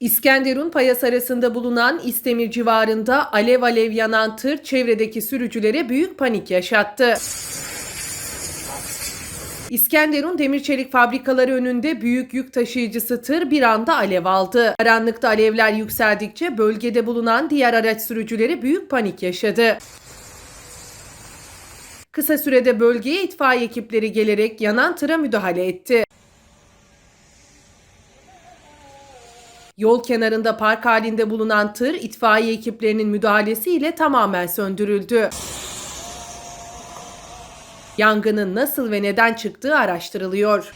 İskenderun Payas arasında bulunan İstemir civarında alev alev yanan tır çevredeki sürücülere büyük panik yaşattı. İskenderun Demir Çelik fabrikaları önünde büyük yük taşıyıcısı tır bir anda alev aldı. Karanlıkta alevler yükseldikçe bölgede bulunan diğer araç sürücüleri büyük panik yaşadı. Kısa sürede bölgeye itfaiye ekipleri gelerek yanan tıra müdahale etti. Yol kenarında park halinde bulunan tır itfaiye ekiplerinin müdahalesiyle tamamen söndürüldü. Yangının nasıl ve neden çıktığı araştırılıyor.